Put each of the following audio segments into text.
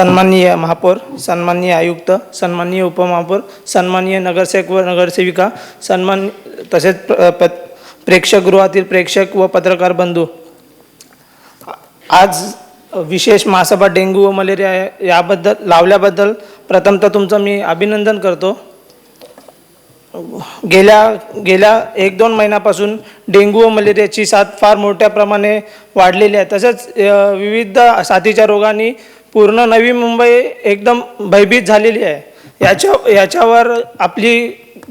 सन्माननीय महापौर सन्माननीय आयुक्त सन्माननीय उपमहापौर सन्माननीय नगरसेवक व नगरसेविका सन्मान तसेच प्र- प- प्रेक्षकगृहातील प्रेक्षक व पत्रकार बंधू. आज विशेष महासभा डेंग्यू व मलेरिया याबद्दल लावल्याबद्दल प्रथमतः तुमचं मी अभिनंदन करतो. गेल्या गेल्या एक दोन महिन्यापासून डेंग्यू व मलेरियाची साथ फार मोठ्या प्रमाणे वाढलेली आहे. तसेच विविध साथीच्या रोगांनी पूर्ण नवी मुंबई एकदम भयभीत झालेली आहे. याच्या याच्यावर आपली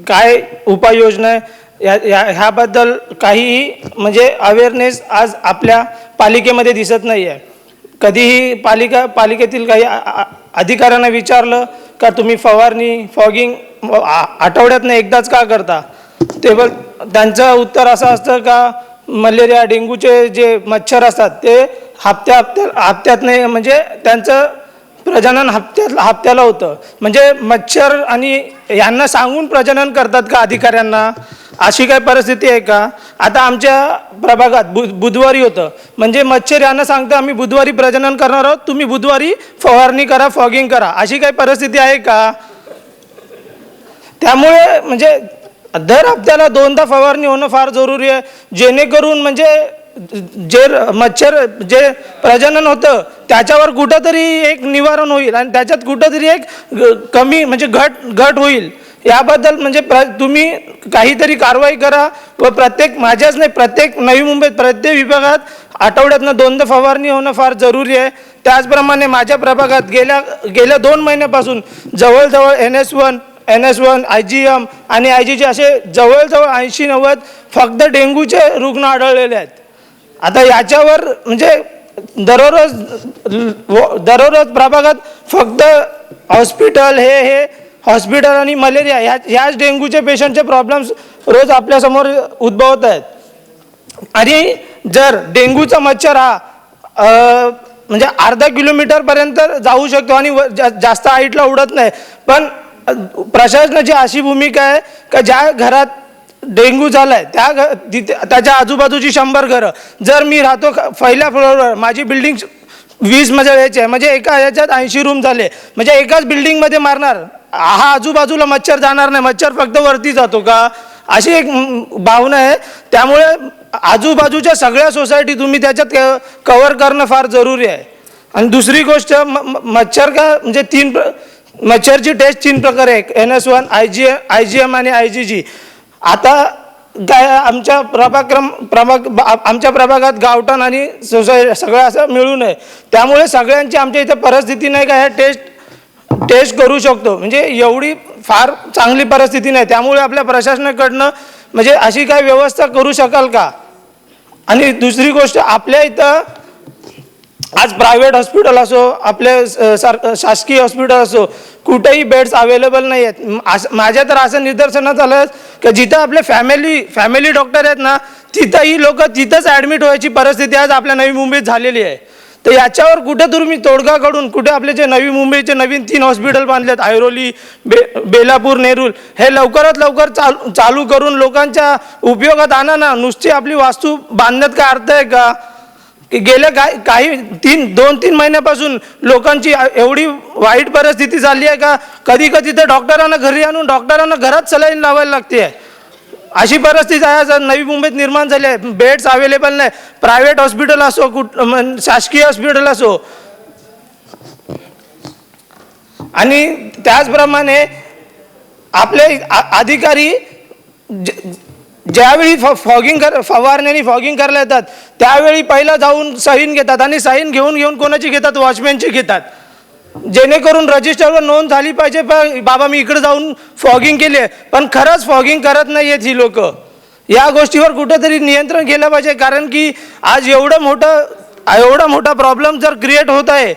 काय उपाययोजना आहे या या ह्याबद्दल काहीही म्हणजे अवेअरनेस आज आपल्या पालिकेमध्ये दिसत नाही आहे. कधीही पालिका पालिकेतील काही अधिकाऱ्यांना विचारलं का तुम्ही फवारणी फॉगिंग आठवड्यातनं एकदाच का करता? ते बघ त्यांचं उत्तर असं असतं का मलेरिया डेंग्यूचे जे मच्छर असतात ते हप्त्या हप्त्या नाही म्हणजे त्यांचं प्रजनन हप्त्यात हप्त्याला होतं. म्हणजे मच्छर आणि यांना सांगून प्रजनन करतात का अधिकाऱ्यांना? अशी काय परिस्थिती आहे का? आता आमच्या प्रभागात बु बुधवारी होतं. म्हणजे मच्छर यांना सांगतं आम्ही बुधवारी प्रजनन करणार आहोत तुम्ही बुधवारी फवारणी करा फॉगिंग करा. अशी काही परिस्थिती आहे का? त्यामुळे म्हणजे दर हप्त्याला दोनदा फवारणी होणं फार जरुरी आहे. जेणेकरून म्हणजे जे र- मच्छर जे प्रजनन होतं त्याच्यावर कुठंतरी एक निवारण होईल आणि त्याच्यात कुठंतरी एक ग- कमी म्हणजे घट घट होईल. याबद्दल म्हणजे प्र तुम्ही काहीतरी कारवाई करा व प्रत्येक माझ्याच नाही प्रत्येक नवी मुंबईत प्रत्येक विभागात आठवड्यातनं दोनदा फवारणी होणं फार जरुरी आहे. त्याचप्रमाणे माझ्या प्रभागात गेल्या गेल्या दोन महिन्यापासून जवळजवळ N S one N S one I G M आणि आय जीचे असे जवळजवळ ऐंशी नव्वद फक्त डेंग्यूचे रुग्ण आढळलेले आहेत. आता याच्यावर म्हणजे दररोज व- दररोज प्रभागात फक्त हॉस्पिटल हे हे हॉस्पिटल आणि मलेरिया ह्या ह्याच डेंग्यूचे पेशंटचे प्रॉब्लेम्स रोज आपल्यासमोर उद्भवत आहेत. आणि जर डेंग्यूचा मच्छर हा म्हणजे अर्धा किलोमीटरपर्यंत जाऊ शकतो आणि व- जा- जास्त हाईटला उडत नाही पण प्रशासनाची अशी भूमिका आहे का ज्या घरात डेंग्यू झालाय त्या घ तिथे त्याच्या आजूबाजूची शंभर घरं. जर मी राहतो पहिल्या फ्लोअरवर माझी बिल्डिंग वीस मजल याची आहे म्हणजे एका याच्यात ऐंशी रूम झाले. म्हणजे एकाच बिल्डिंगमध्ये मारणार. हा आजूबाजूला मच्छर जाणार नाही मच्छर फक्त वरती जातो का? अशी एक भावना आहे. त्यामुळे आजूबाजूच्या सगळ्या सोसायटी तुम्ही त्याच्यात कवर करणं फार जरुरी आहे. आणि दुसरी गोष्ट म- मच्छर का म्हणजे तीन प्र मच्छरची टेस्ट तीन प्रकारे आहे. N S one I G I G M आणि आय जी जी. आता काय आमच्या प्रभाक्रम प्रभाग बा- आमच्या प्रभागात गावठाण आणि सोसाय सगळं असं मिळून आहे त्यामुळे सगळ्यांची आमच्या इथं परिस्थिती नाही का ह्या टेस्ट टेस्ट करू शकतो. म्हणजे एवढी फार चांगली परिस्थिती नाही. त्यामुळे आपल्या प्रशासनाकडनं म्हणजे अशी काय व्यवस्था करू शकाल का? आणि दुसरी गोष्ट आपल्या इथं आज प्रायव्हेट हॉस्पिटल असो आपले सार सर शासकीय हॉस्पिटल असो कुठेही बेड्स अवेलेबल नाही आहेत असं- माझ्या तर असं निदर्शनात आलं की जिथं आपले फॅमिली फॅमिली डॉक्टर आहेत ना तिथंही लोक तिथंच ॲडमिट व्हायची परिस्थिती आज आपल्या नवी मुंबईत झालेली आहे. तर याच्यावर कुठे तुम्ही तोडगा काढून कुठे आपले जे नवी मुंबईचे नवीन तीन हॉस्पिटल बांधलेत ऐरोली बे बेलापूर नेरूल हे लवकरात लवकर चालू चालू करून लोकांच्या उपयोगात आणा ना. नुसती आपली वास्तू बांधण्यात काय अर्थ आहे का? की गेल्या काही काही तीन दोन तीन महिन्यापासून लोकांची एवढी वाईट परिस्थिती झाली आहे का? कधी कधी तर डॉक्टरांना घरी आणून डॉक्टरांना घरात सलाईन लावायला लागते. अशी परिस्थिती आहे आज नवी मुंबईत निर्माण झाली आहे. बेड्स अवेलेबल नाही. प्रायव्हेट हॉस्पिटल असो कुठ शासकीय हॉस्पिटल असो. आणि त्याचप्रमाणे आपले आ- अधिकारी ज्यावेळी फ फॉगिंग कर फवारण्याने आणि फॉगिंग करायला येतात त्यावेळी पहिला जाऊन साईन घेतात आणि साईन घेऊन घेऊन कोणाची घेतात? वॉचमॅनची घेतात. जेणेकरून रजिस्टरवर नोंद झाली पाहिजे पण बाबा मी इकडे जाऊन फॉगिंग केली आहे पण खरंच फॉगिंग करत नाही आहेत ही लोक. या गोष्टीवर कुठंतरी नियंत्रण केलं पाहिजे कारण की आज एवढं मोठं एवढा मोठा प्रॉब्लेम जर क्रिएट होत आहे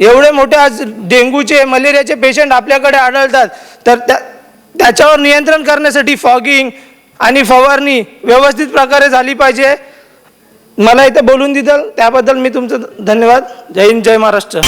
एवढे मोठे आज डेंग्यूचे मलेरियाचे पेशंट आपल्याकडे आढळतात तर त्या त्याच्यावर नियंत्रण करण्यासाठी फॉगिंग आणि फवारणी व्यवस्थित प्रकारे झाली पाहिजे. मला इथं बोलून दिलं त्याबद्दल मी तुमचं धन्यवाद. जय हिंद जय महाराष्ट्र.